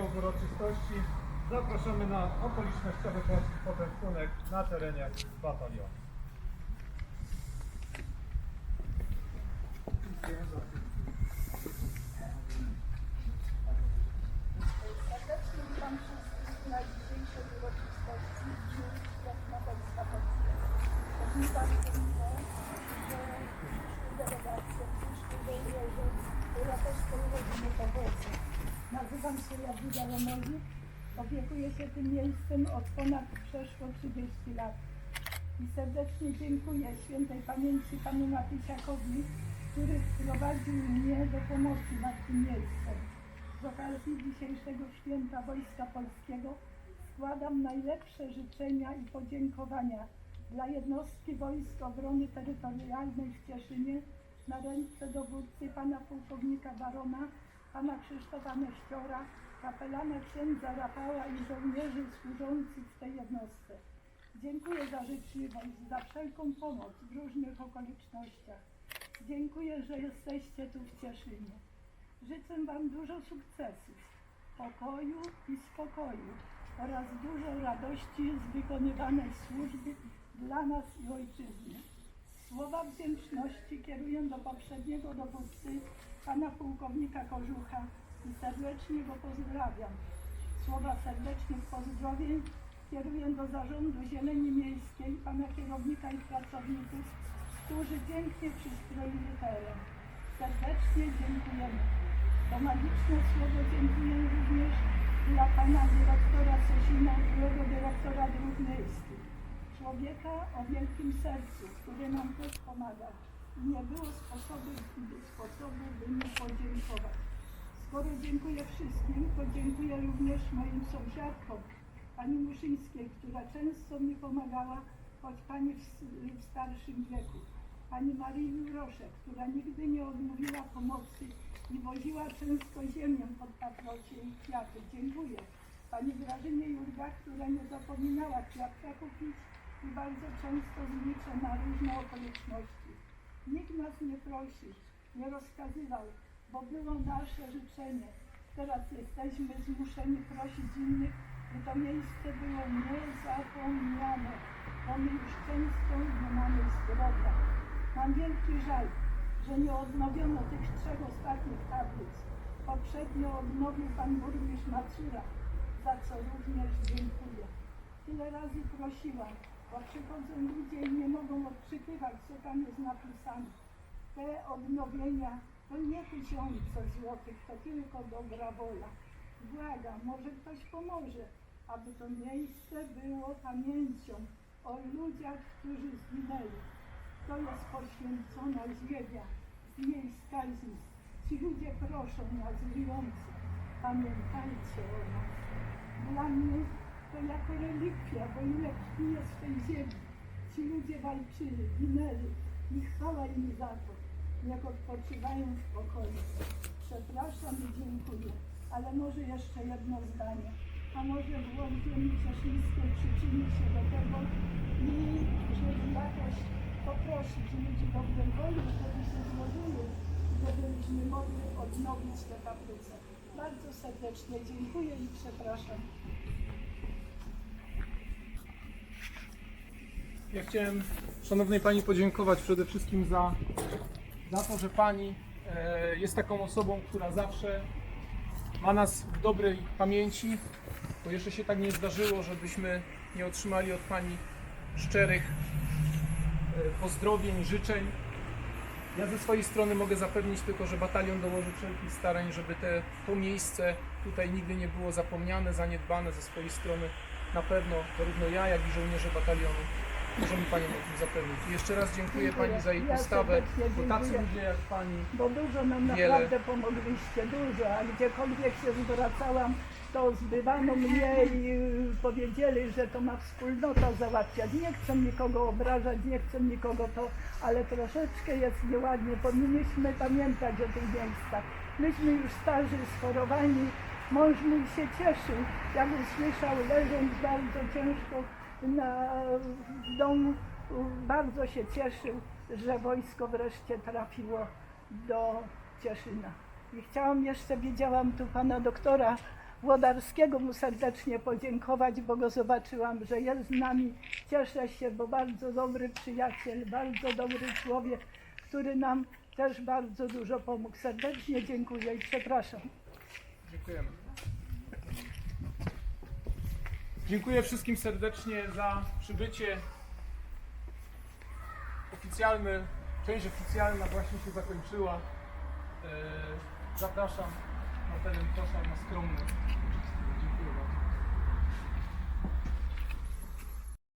bieg uroczystości zapraszamy na okolicznościowy poczęstunek na terenie batalionu. Serdecznie witam wszystkich na dzisiejszej uroczystości w dniu bardzo miło, że przyszły delegacje, przyszły żołnierze, która też są rodziny powrotu. Nazywam się Jadwiga Romozik, opiekuję się tym miejscem od ponad przeszło 30 lat. I serdecznie dziękuję świętej pamięci panu Matysiakowi, który wprowadził mnie do pomocy nad tym miejscem. Z okazji dzisiejszego święta Wojska Polskiego składam najlepsze życzenia i podziękowania dla jednostki Wojsk Obrony Terytorialnej w Cieszynie na ręce dowódcy pana pułkownika Barona, pana Krzysztofa Neściora, kapelana księdza Rafała i żołnierzy służących w tej jednostce. Dziękuję za życzliwość, za wszelką pomoc w różnych okolicznościach. Dziękuję, że jesteście tu w Cieszynie. Życzę Wam dużo sukcesów, pokoju i spokoju oraz dużo radości z wykonywanej służby dla nas i ojczyzny. Słowa wdzięczności kieruję do poprzedniego dowódcy, pana pułkownika Kożucha i serdecznie go pozdrawiam. Słowa serdecznych pozdrowień kieruję do zarządu Zieleni Miejskiej, pana kierownika i pracowników, którzy pięknie przystroili teren. Serdecznie dziękujemy. To magiczne słowo dziękuję również dla pana dyrektora Sosina, byłego dyrektora dróg miejskich. Człowieka o wielkim sercu, który nam też pomaga. Nie było sposobu, sposobu by mu podziękować. Skoro dziękuję wszystkim, to dziękuję również moim sąsiadkom, pani Muszyńskiej, która często mi pomagała, choć pani w, w starszym wieku. Pani Marii Juroszek, która nigdy nie odmówiła pomocy i woziła często ziemię pod paprocie i kwiaty. Dziękuję. Pani Grażynie Jurga, która nie zapominała kwiatka kupić i bardzo często zliczę na różne okoliczności. Nikt nas nie prosił, nie rozkazywał, bo było nasze życzenie. Teraz jesteśmy zmuszeni prosić innych, by to miejsce było niezapomniane, bo my już często nie mamy zdrowia. Mam wielki żal, że nie odnowiono tych trzech ostatnich tablic. Poprzednio odnowił pan burmistrz Macura, za co również dziękuję. Tyle razy prosiłam, bo przychodzą ludzie i nie mogą odczytywać, co tam jest napisane. Te odnowienia to nie tysiące złotych, to tylko dobra wola. Błagam, może ktoś pomoże, aby to miejsce było pamięcią o ludziach, którzy zginęli. To jest poświęcona ziemia z jej skarbnic. Ci ludzie proszą nas żyjących, pamiętajcie o nas. Dla mnie to jako relikwia, bo ile krwi jest w tej ziemi. Ci ludzie walczyli, ginęli i chwała im za to. Niech odpoczywają w pokoju. Przepraszam i dziękuję, ale może jeszcze jedno zdanie. A może włos ziemi cieszyńskiej przyczyni się do tego i żeby jakoś poprosić ludzi dobrej woli, żeby się złożyły, żebyśmy mogli odnowić te kaplice. Bardzo serdecznie dziękuję i przepraszam. Ja chciałem Szanownej Pani podziękować przede wszystkim za, za to, że Pani e, jest taką osobą, która zawsze ma nas w dobrej pamięci, bo jeszcze się tak nie zdarzyło, żebyśmy nie otrzymali od Pani szczerych e, pozdrowień, życzeń. Ja ze swojej strony mogę zapewnić tylko, że batalion dołoży wszelkich starań, żeby te, to miejsce tutaj nigdy nie było zapomniane, zaniedbane ze swojej strony. Na pewno zarówno ja, jak i żołnierze batalionu możemy Panią o tym zapewnić. Jeszcze raz dziękuję, Dziękuję. Pani za jej Ja postawę, bo tacy ludzie jak Pani bo dużo nam Wiele. naprawdę pomogliście, dużo, a gdziekolwiek się zwracałam, to zbywano mnie i y, powiedzieli, że to ma wspólnota załatwiać. Nie chcę nikogo obrażać, nie chcę nikogo to, ale troszeczkę jest nieładnie. Powinniśmy pamiętać o tych miejscach. Myśmy już starzy, schorowani. Mąż mój się cieszył, jak usłyszał, leżąc bardzo ciężko na, w domu, bardzo się cieszył, że wojsko wreszcie trafiło do Cieszyna. I chciałam jeszcze, widziałam tu pana doktora Włodarskiego mu serdecznie podziękować, bo go zobaczyłam, że jest z nami. Cieszę się, bo bardzo dobry przyjaciel, bardzo dobry człowiek, który nam też bardzo dużo pomógł. Serdecznie dziękuję i przepraszam. Dziękujemy. Dziękuję wszystkim serdecznie za przybycie. Oficjalny, część oficjalna właśnie się zakończyła. E, Zapraszam na teren koszar na skromny